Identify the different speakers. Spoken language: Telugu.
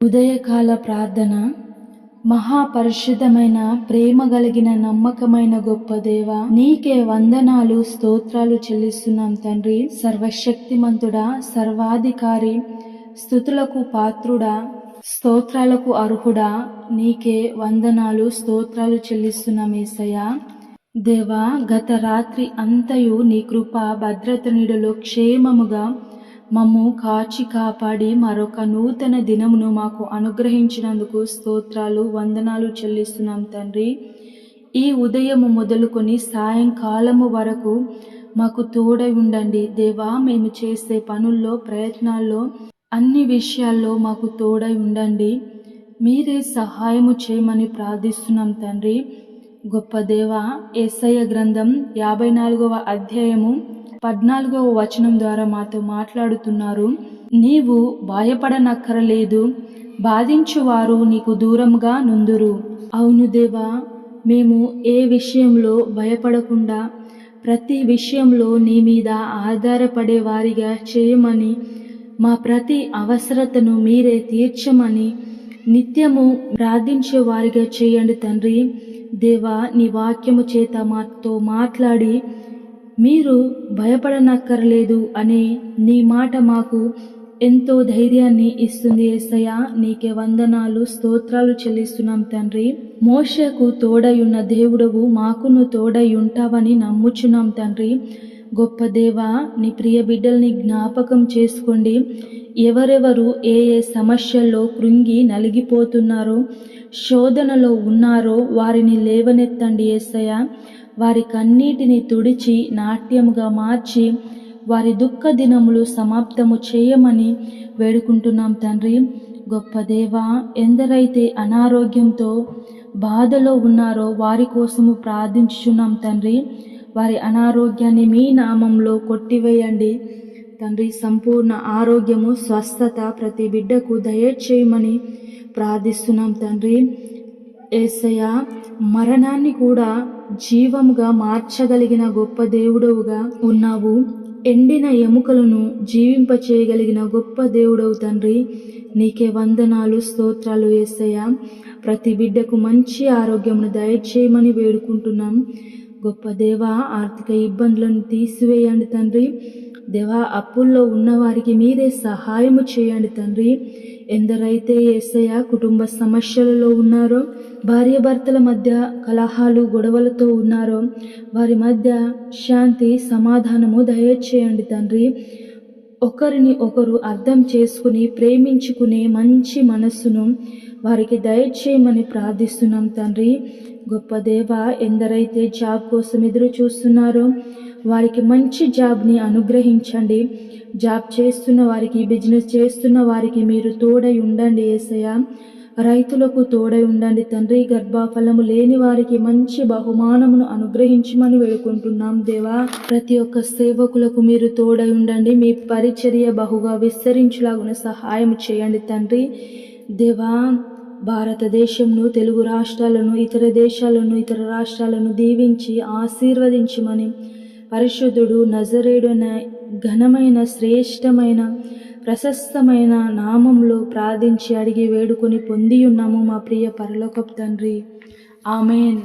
Speaker 1: ఉదయకాల ప్రార్థన. మహాపరిశుద్ధమైన ప్రేమ కలిగిన నమ్మకమైన గొప్ప దేవ నీకే వందనాలు స్తోత్రాలు చెల్లిస్తున్నాం తండ్రి. సర్వశక్తిమంతుడా సర్వాధికారి స్థుతులకు పాత్రుడా స్తోత్రాలకు అర్హుడా నీకే వందనాలు స్తోత్రాలు చెల్లిస్తున్నాం ఏసయ్యా. దేవా గత రాత్రి అంతయు నీ కృప భద్రత నీడలో క్షేమముగా మమ్ము కాచి కాపాడి మరొక నూతన దినమును మాకు అనుగ్రహించినందుకు స్తోత్రాలు వందనాలు చెల్లిస్తున్నాం తండ్రి. ఈ ఉదయము మొదలుకొని సాయంకాలము వరకు మాకు తోడై ఉండండి. దేవా మేము చేసే పనుల్లో ప్రయత్నాల్లో అన్ని విషయాల్లో మాకు తోడై ఉండండి. మీరే సహాయము చేయమని ప్రార్థిస్తున్నాం తండ్రి. గొప్ప దేవ ఏసయ్య గ్రంథం యాభై నాలుగవ అధ్యాయము పద్నాలుగవ వచనం ద్వారా మాతో మాట్లాడుతున్నారు. నీవు భయపడనక్కరలేదు. బాధించువారు నీకు దూరంగా నుందురు. అవును దేవా మేము ఏ విషయంలో భయపడకుండా ప్రతి విషయంలో నీ మీద ఆధారపడే వారిగా చేయమని మా ప్రతి అవసరతను మీరే తీర్చమని నిత్యము ప్రార్థించే వారిగా చేయండి తండ్రి. దేవా నీ వాక్యము చేత మాతో మాట్లాడి మీరు భయపడనక్కర్లేదు అనే నీ మాట మాకు ఎంతో ధైర్యాన్ని ఇస్తుంది ఏసయ్య. నీకే వందనాలు స్తోత్రాలు చెల్లిస్తున్నాం తండ్రి. మోషకు తోడయున్న దేవుడవు మాకును తోడై ఉంటావని నమ్ముచున్నాం తండ్రి. గొప్ప దేవ నీ ప్రియ బిడ్డల్ని జ్ఞాపకం చేసుకోండి. ఎవరెవరు ఏ ఏ సమస్యల్లో కృంగి నలిగిపోతున్నారో శోధనలో ఉన్నారో వారిని లేవనెత్తండి ఏసయ్య. వారి కన్నీటిని తుడిచి నాట్యముగా మార్చి వారి దుఃఖ దినములు సమాప్తము చేయమని వేడుకుంటున్నాం తండ్రి. గొప్ప దేవ ఎందరైతే అనారోగ్యంతో బాధలో ఉన్నారో వారి కోసము ప్రార్థించుచున్నాం తండ్రి. వారి అనారోగ్యాన్ని మీ నామంలో కొట్టివేయండి. తండ్రి సంపూర్ణ ఆరోగ్యము స్వస్థత ప్రతి బిడ్డకు దయచేయమని ప్రార్థిస్తున్నాం తండ్రి. ఏసయ మరణాన్ని కూడా జీవముగా మార్చగలిగిన గొప్ప దేవుడవుగా ఉన్నావు. ఎండిన ఎముకలను జీవింపచేయగలిగిన గొప్ప దేవుడవు తండ్రి. నీకే వందనాలు స్తోత్రాలు ఏసయ ప్రతి బిడ్డకు మంచి ఆరోగ్యమును దయచేయమని వేడుకుంటున్నాం. గొప్ప దేవ ఆర్థిక ఇబ్బందులను తీసివేయండి తండ్రి. దేవా అప్పుల్లో ఉన్నవారికి మీరే సహాయము చేయండి తండ్రి. ఎందరైతే ఏసయ్య కుటుంబ సమస్యలలో ఉన్నారో భార్యాభర్తల మధ్య కలహాలు గొడవలతో ఉన్నారో వారి మధ్య శాంతి సమాధానము దయచేయండి తండ్రి. ఒకరిని ఒకరు అర్థం చేసుకుని ప్రేమించుకునే మంచి మనస్సును వారికి దయచేయమని ప్రార్థిస్తున్నాం తండ్రి. గొప్ప దేవ ఎందరైతే జాబ్ కోసం ఎదురు చూస్తున్నారో వారికి మంచి జాబ్ని అనుగ్రహించండి. జాబ్ చేస్తున్న వారికి బిజినెస్ చేస్తున్న వారికి మీరు తోడై ఉండండి ఏసయ్య. రైతులకు తోడై ఉండండి తండ్రి. గర్భఫలము లేని వారికి మంచి బహుమానమును అనుగ్రహించమని వేడుకుంటున్నాం దేవా. ప్రతి ఒక్క సేవకులకు మీరు తోడై ఉండండి. మీ పరిచర్య బహుగా విస్తరించులాగున సహాయం చేయండి తండ్రి. దేవా భారతదేశంను తెలుగు రాష్ట్రాలను ఇతర దేశాలను ఇతర రాష్ట్రాలను దీవించి ఆశీర్వదించమని పరిశుద్ధుడు నజరేడు అనే ఘనమైన శ్రేష్టమైన ప్రశస్తమైన నామంలో ప్రార్థించి అడిగి వేడుకొని పొంది ఉన్నాము మా ప్రియ పరలోకపు తండ్రి. ఆమెన్.